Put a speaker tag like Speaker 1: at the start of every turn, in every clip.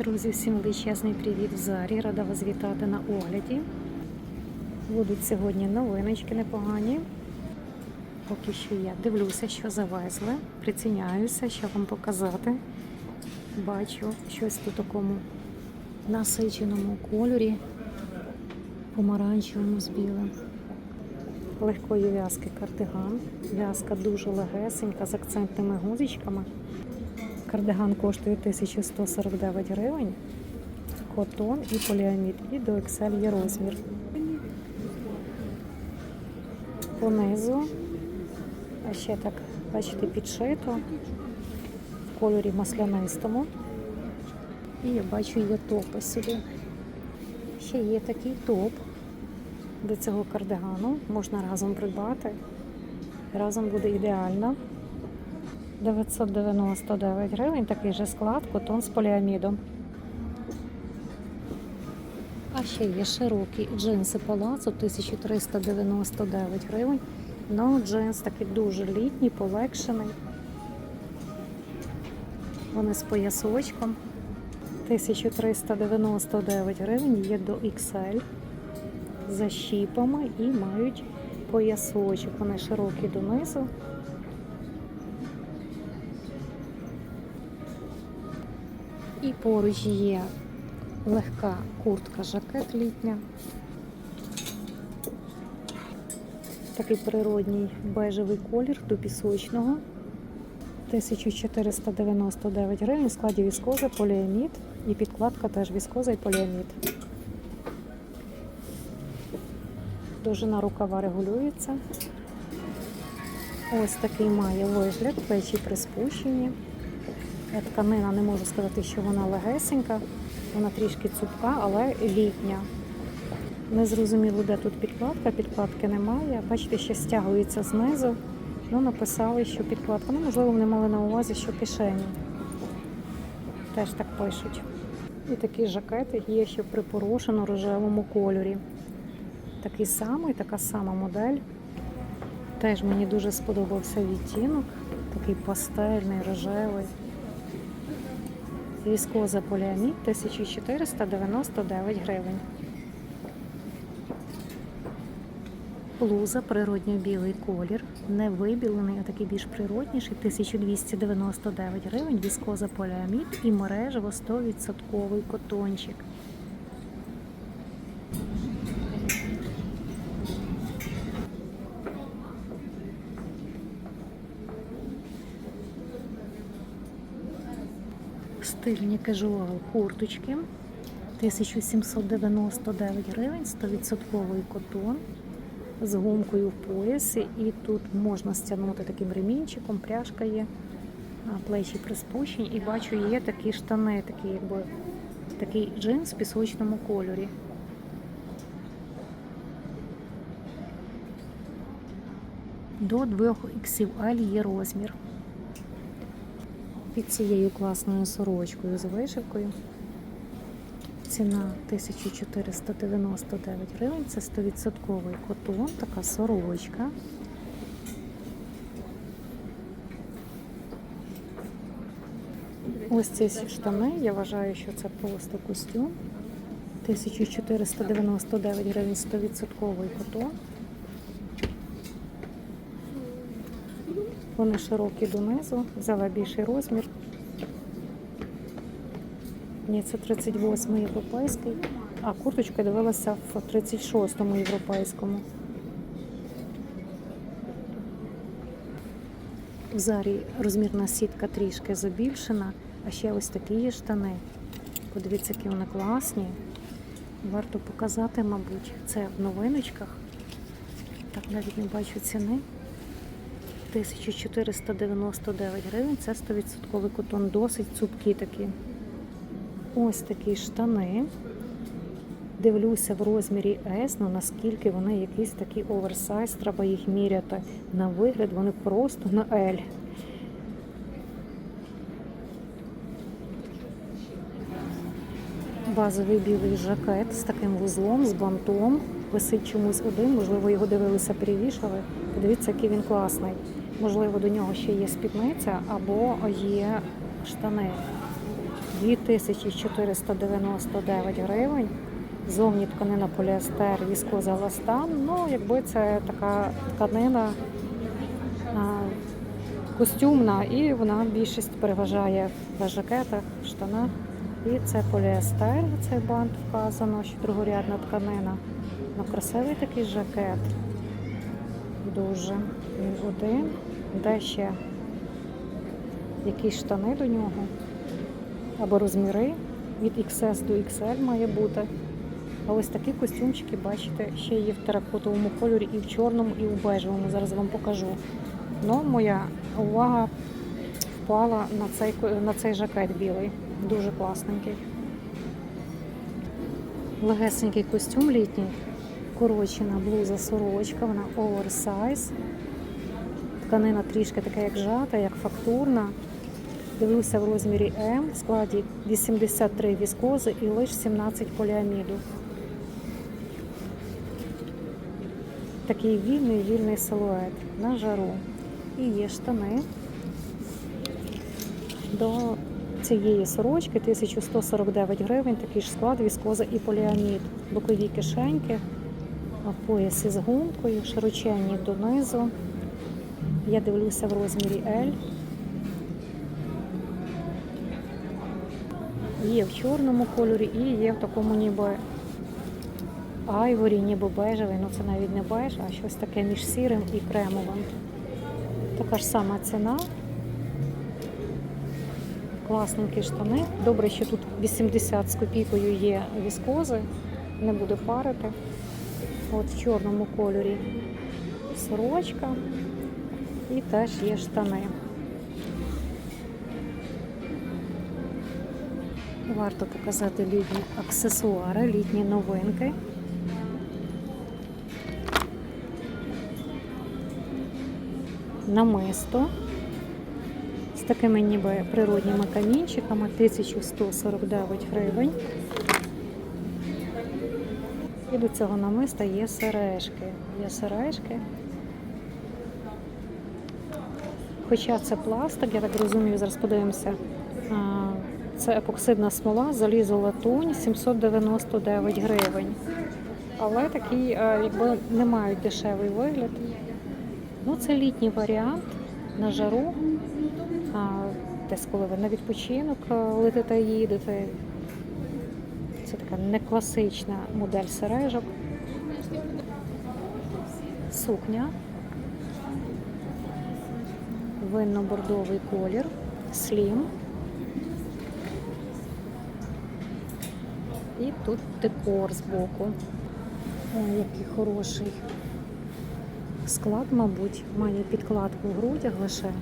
Speaker 1: Друзі, всім величезний привіт в Зарі. Рада вас вітати на огляді. Будуть сьогодні новиночки непогані. Поки що я дивлюся, що завезли, приціняюся, що вам показати. Бачу щось у такому насиченому кольорі, помаранчевому з білим. Легкої в'язки кардиган. В'язка дуже легесенька з акцентними гузичками. Кардиган коштує 1149 гривень. Котон і поліамід. І до XL є розмір. Понизу, а ще так, бачите, підшито в кольорі маслянистому. І я бачу, є топи сюди. Ще є такий топ до цього кардигану. Можна разом придбати. Разом буде ідеально. 999 гривень, такий же склад, котон з поліамідом. А ще є широкі джинси палацу 1399 гривень. Ну, джинс такий дуже літній, полегшений. Вони з поясочком. 1399 гривень є до XL за щіпами і мають поясочок. Вони широкі донизу. І поруч є легка куртка, жакет літня. Такий природній бежевий колір до пісочного. 1499 гривень в складі віскоза, поліамід і підкладка теж віскоза і поліамід. Довжина рукава регулюється. Ось такий має вигляд, плечі приспущені. Тканина не можу сказати, що вона легесенька, вона трішки цупка, але літня. Не зрозуміло, де тут підкладка, підкладки немає. Бачите, ще стягується знизу. Ну, написали, що підкладка. Ну, можливо, вони мали на увазі, що кишені. Теж так пишуть. І такі жакети є ще припорошено рожевому кольорі. Такий самий, така сама модель. Теж мені дуже сподобався відтінок. Такий пастельний, рожевий. Віскоза поліамід 1499 гривень. Луза природньо-білий колір, не вибілений, а такий більш природніший, 1299 гривень, віскоза поліамід і мережево 100% котончик. Стильні кажуал курточки 1799 гривень, 100% котон з гумкою в поясі. І тут можна стягнути таким ремінчиком, пряжка є, плечі приспущені. І бачу, є такі штани, такі, якби, такий джинс в пісочному кольорі. До 2 XL є розмір. Під цією класною сорочкою з вишивкою. Ціна 1499 гривень. Це 100% котон, така сорочка. Ось ці штани, я вважаю, що це просто костюм. 1499 гривень 100% котон. Вони широкі донизу, взяла більший розмір. Ні, це 38 європейський, а курточка дивилася в 36-му європейському. В зарі розмірна сітка трішки забільшена, а ще ось такі є штани. Подивіться, які вони класні. Варто показати, мабуть, це в новиночках. Так, навіть не бачу ціни. 1499 гривень, це 100% котон, досить цупкі такі. Ось такі штани. Дивлюся в розмірі S, ну наскільки вони якісь такі оверсайз, треба їх міряти. На вигляд вони просто на L. Базовий білий жакет з таким вузлом, з бантом. Висить чомусь один, можливо, його дивилися, перевішали. Подивіться, який він класний. Можливо, до нього ще є спідниця або є штани. 2499 гривень. Зовні тканина поліестер, віскоза ластан. Ну, якби це така тканина а, костюмна, і вона більшість переважає в жакетах, в штанах. І це поліестер, цей бант вказано, що другорядна тканина. Ну, красивий такий жакет. Дуже. Він один. Де ще якісь штани до нього. Або розміри від XS до XL має бути. А ось такі костюмчики, бачите, ще є в теракотовому кольорі і в чорному, і в бежевому. Зараз вам покажу. Ну, моя увага впала на цей, на цей жакет білий. Дуже класненький. Легесенький костюм літній. Корочена блуза сорочка, вона оверсайз. Тканина трішки така, як жата, як фактурна. Дивлюся в розмірі М, в складі 83 віскози і лише 17 поліаміду. Такий вільний вільний силует на жару. І є штани. До цієї сорочки 1149 гривень, такий ж склад, віскоза і поліамід. Бокові кишеньки, пояс із гумкою, широченні донизу. Я дивлюся в розмірі L. Є в чорному кольорі і є в такому ніби айворі, ніби бежевий, ну це навіть не беж, а щось таке між сірим і кремовим. Така ж сама ціна. Класненькі штани. Добре, що тут 80 з копійкою є віскози, не буде парити. От в чорному кольорі сорочка і теж є штани. Варто показати літні аксесуари, літні новинки. Намисто з такими ніби природніми камінчиками 1149 гривень. І до цього намиста є сережки. Є сережки. Хоча це пластик, я так розумію, зараз подивимося. Це епоксидна смола, залізо латунь 799 гривень. Але такі, е, якби не мають дешевий вигляд. Ну, це літній варіант на жару. Десь коли ви на відпочинок летите їдете. Це така не класична модель сережок. Сукня. Винно-бордовий колір. Слім. І тут декор збоку. Ой, який хороший склад, мабуть, має підкладку в грудях лише.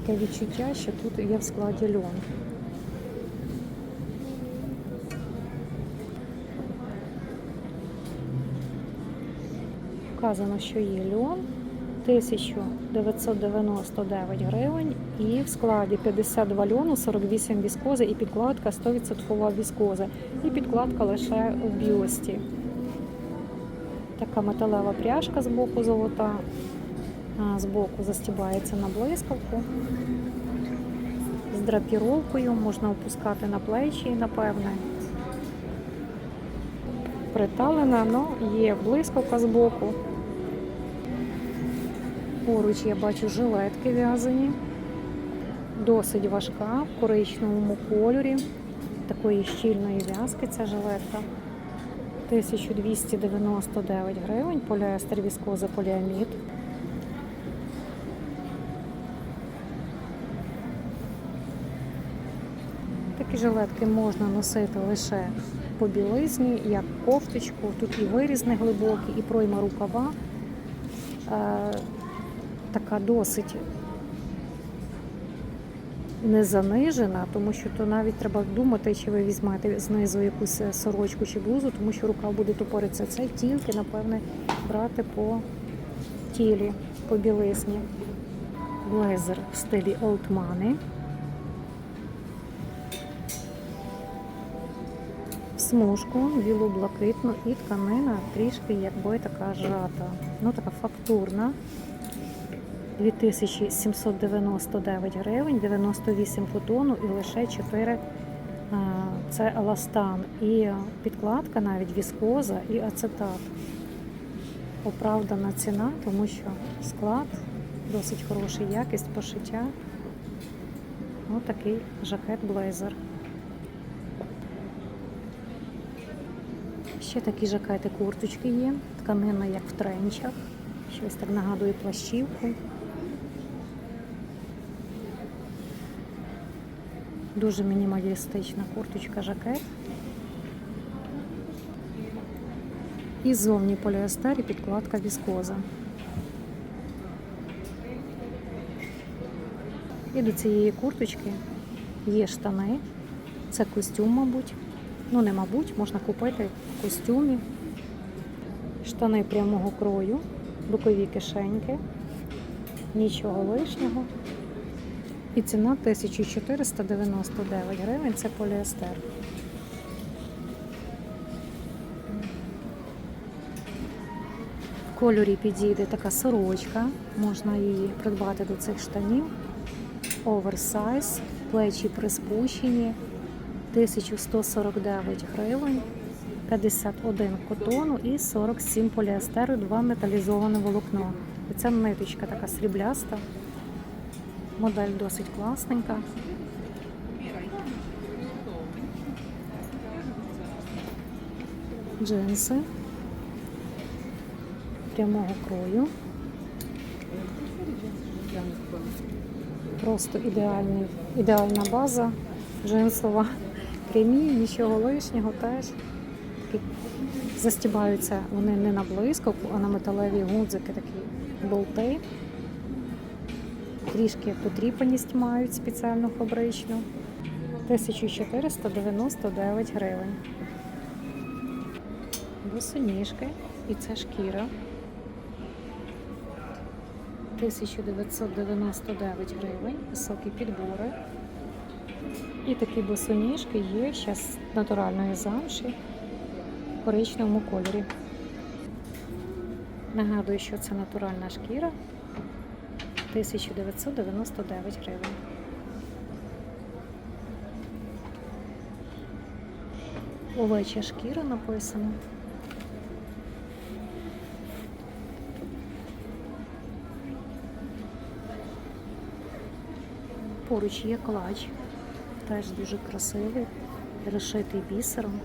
Speaker 1: Таке відчуття, що тут є в складі льон. Вказано, що є льон 1999 гривень і в складі 52 льону, 48 віскози і підкладка 100% віскоза. І підкладка лише в біості. Така металева пряжка з боку золота, з боку застібається на блискавку. З драпіровкою можна опускати на плечі, напевне. Приталена, але є блискавка з боку. Поруч я бачу жилетки в'язані. Досить важка, в коричневому кольорі. Такої щільної в'язки ця жилетка. 1299 гривень, поліестер віскоза поліамід. Такі жилетки можна носити лише по білизні, як кофточку. Тут і виріз не глибокий, і пройма рукава. Така досить не занижена, тому що то навіть треба думати, чи ви візьмете знизу якусь е, сорочку чи блузу, тому що рука буде тупоритися. Це тільки, напевне, брати по тілі, по білизні. Блейзер в стилі Old Money. Смужку, білу блакитну і тканина трішки якби така жата. Ну така фактурна. 2799 гривень, 98 котону і лише 4 Е, Це еластан і підкладка, навіть віскоза і ацетат. Оправдана ціна, тому що склад досить хороший, якість пошиття. Ось такий жакет блейзер. Ще такі жакети курточки є. Тканина, як в тренчах. Щось так нагадує плащівку. Дуже мінімалістична курточка жакет. І ззовні поліестер і підкладка віскоза. І до цієї курточки є штани. Це костюм, мабуть. Ну, не мабуть, можна купити в костюмі. Штани прямого крою, бокові кишеньки, нічого лишнього. І ціна 1499 гривень це поліестер. В кольорі підійде така сорочка, можна її придбати до цих штанів. Оверсайз, плечі приспущені, 1149 гривень, 51 котону і 47 поліестеру, 2 металізоване волокно. І це ниточка така срібляста. Модель досить класненька. Джинси прямого крою. Просто ідеальний, ідеальна база джинсова. Прямі, нічого лишнього теж. Застібаються вони не на блискавку, а на металеві гудзики, такі болти. Трішки потріпаність мають спеціальну фабричну. 1499 гривень. Босоніжки і це шкіра. 1999 гривень, високі підбори. І такі босоніжки є зараз з натуральної замші в коричневому кольорі. Нагадую, що це натуральна шкіра. 1999 гривень. Овеча шкіра написано. Поруч є клач, теж дуже красивий, розшитий бісером.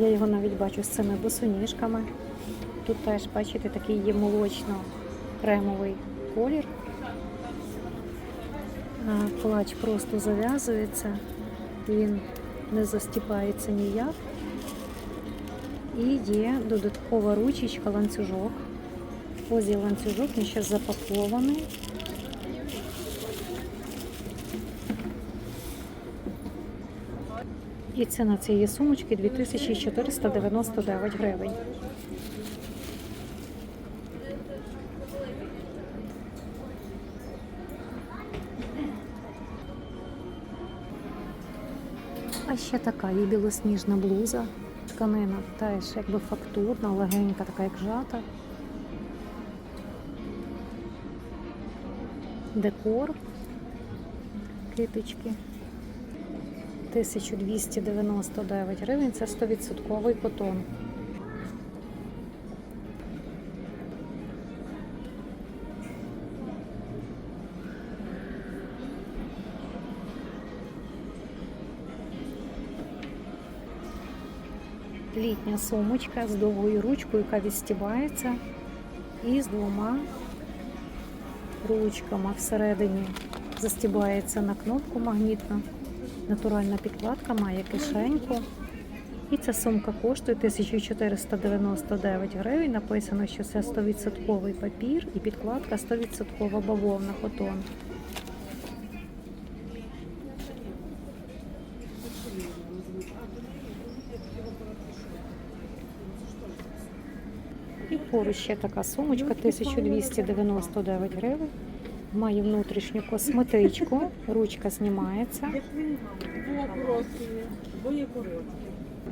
Speaker 1: Я його навіть бачу з цими босоніжками. Тут теж, бачите, такий є молочно-кремовий колір. А Клач просто зав'язується, він не застіпається ніяк. І є додаткова ручечка, ланцюжок. Ось є ланцюжок, він ще запакований. І ціна цієї сумочки 2499 гривень. Ще така є білосніжна блуза. Тканина теж якби фактурна, легенька, така як жата. Декор, китички. 1299 гривень, це 100% котон. Літня сумочка з довгою ручкою, яка відстібається, і з двома ручками всередині застібається на кнопку магнітну. Натуральна підкладка має кишеньку. І ця сумка коштує 1499 гривень. Написано, що це 100% папір і підкладка 100% бавовна котон. І ще така сумочка 1299 гривень. Має внутрішню косметичку, ручка знімається.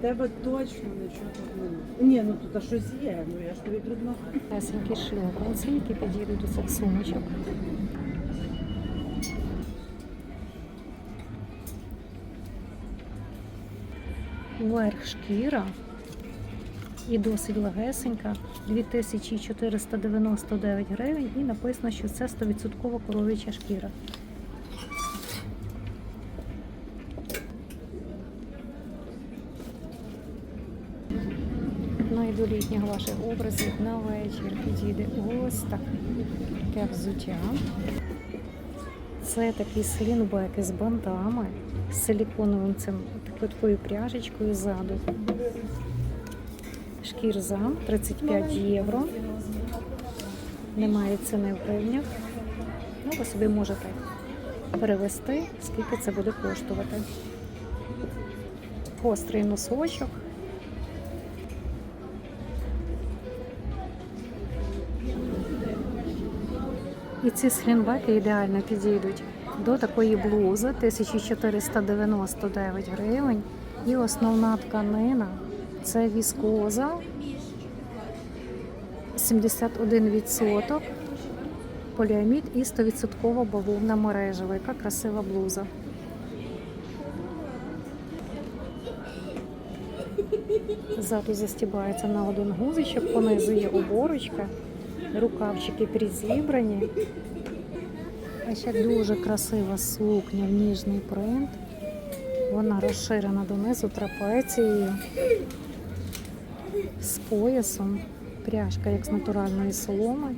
Speaker 2: Тебе точно нічого тут немає. Ні, ну тут а щось є, ну я ж тобі предлагаю.
Speaker 1: Тесенькі шльопанці, які підійдуть до цих сумочок. верх шкіра і досить легесенька. 2499 гривень і написано, що це 100% коров'яча шкіра. Ну до літніх ваших образів на вечір підійде ось таке взуття. Це такий слінбек із бантами, з силіконовим цим такою пряжечкою ззаду. Шкірза 35 євро. Немає ціни в гривнях. Ну, ви собі можете перевести, скільки це буде коштувати. Гострий носочок. І ці слінбеки ідеально підійдуть до такої блузи 1499 гривень. І основна тканина це віскоза 71% поліамід і 100% бавовна мережева. Яка красива блуза. Ззаду застібається на один гузичок, понизу є оборочка, рукавчики призібрані. А ще дуже красива сукня в ніжний принт. Вона розширена донизу трапецією з поясом. Пряжка як з натуральної соломи.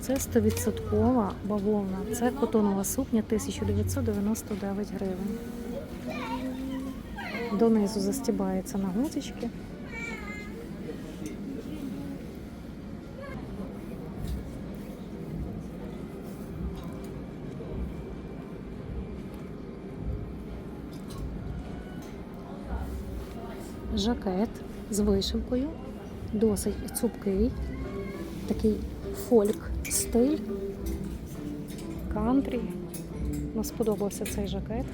Speaker 1: Це 100% бавовна. Це котонова сукня 1999 гривень. Донизу застібається на гузички. Жакет з вишивкою, досить цупкий, такий фольк стиль, кантрі. Ну, сподобався цей жакет.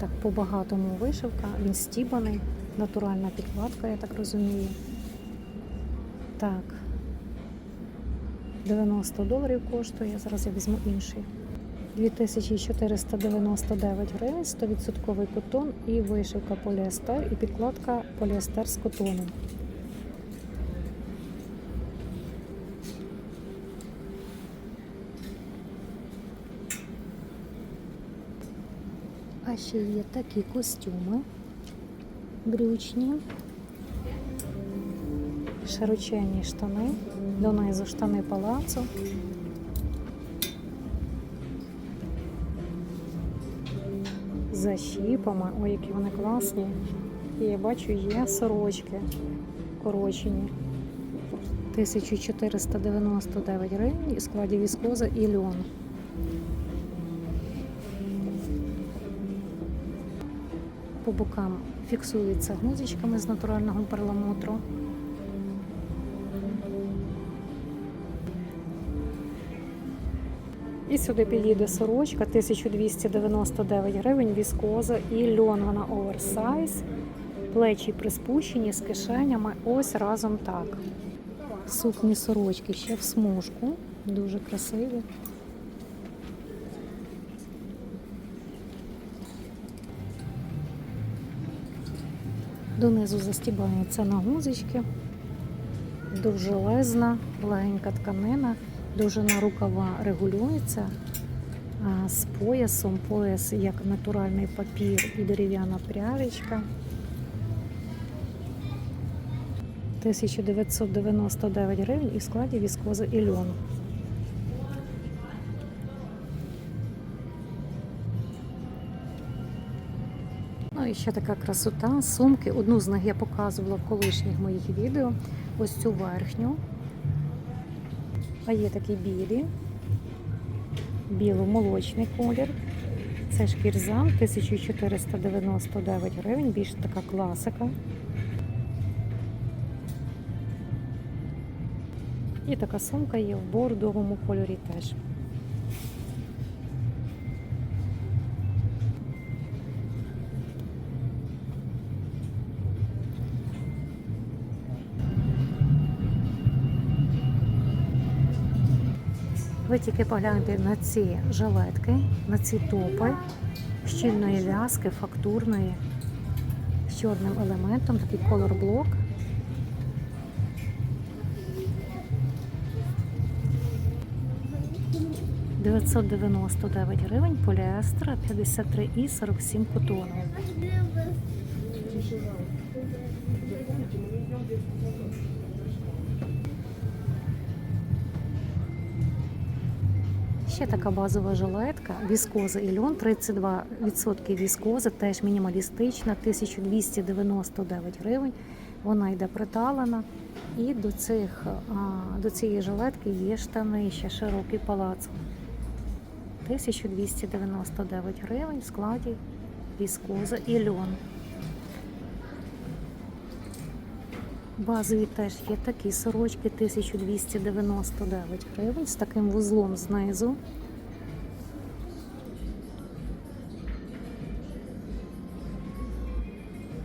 Speaker 1: Так, по-багатому вишивка, він стібаний, натуральна підкладка, я так розумію. Так, 90 доларів коштує, зараз я візьму інший. 2499 гривень, 100% котон і вишивка поліестер, і підкладка поліестер з котоном. А ще є такі костюми брючні, широченні штани, донизу штани палацу. За щіпами, ой, які вони класні. І я бачу, є сорочки корочені. 1499 гривень в складі віскоза і льон. По бокам фіксується гнузичками з натурального перламутру. І сюди підійде сорочка 1299 гривень, віскоза і льон. Вона оверсайз, плечі приспущені з кишенями. Ось разом так. Сукні сорочки ще в смужку, дуже красиві. Донизу застібається на гузички, довжелезна, легенька тканина, довжина рукава регулюється з поясом. Пояс як натуральний папір і дерев'яна пряжечка. 1999 гривень і в складі віскоза і льон. Ну і ще така красота. Сумки. Одну з них я показувала в колишніх моїх відео. Ось цю верхню. Є такі білі, біло-молочний колір. Це шкірзам 1499 гривень, більш така класика. І така сумка є в бордовому кольорі теж. Ви тільки погляньте на ці жилетки, на ці топи щільної в'язки, фактурної, з чорним елементом, такий колорблок. – 999 гривень, поліестер 53 і 47 котону. Ще така базова жилетка, віскоза і льон, 32% віскози, теж мінімалістична, 1299 гривень. Вона йде приталена. І до, цих, до цієї жилетки є штани, ще широкий палац. 1299 гривень в складі віскоза і льон. Базові теж є такі сорочки 1299 гривень з таким вузлом знизу.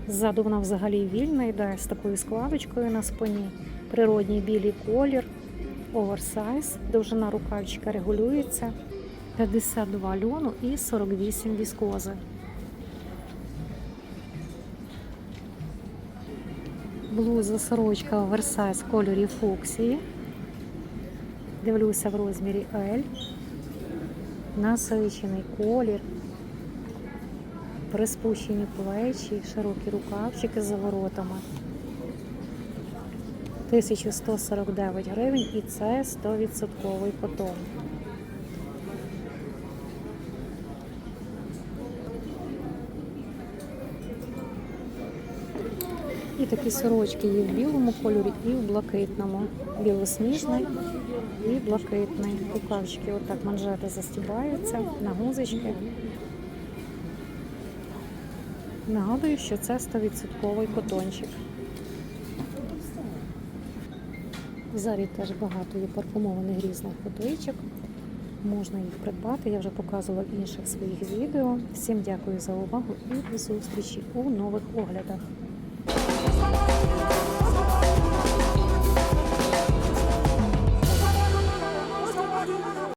Speaker 1: Ззаду вона взагалі вільна йде з такою складочкою на спині. Природній білий колір, оверсайз, довжина рукавчика регулюється. 52 льону і 48 віскози. Блуза сорочка оверсайз в кольорі фуксії. Дивлюся в розмірі L. Насичений колір. Приспущені плечі, широкі рукавчики з заворотами. 1149 гривень і це 100% котон. І такі сорочки є в білому кольорі і в блакитному. Білосніжний і блакитний. Рукавчики отак манжети застібаються на гузочки. Нагадую, що це 100% котончик. В залі теж багато є парфумованих різних потичок. Можна їх придбати. Я вже показувала в інших своїх відео. Всім дякую за увагу і до зустрічі у нових оглядах.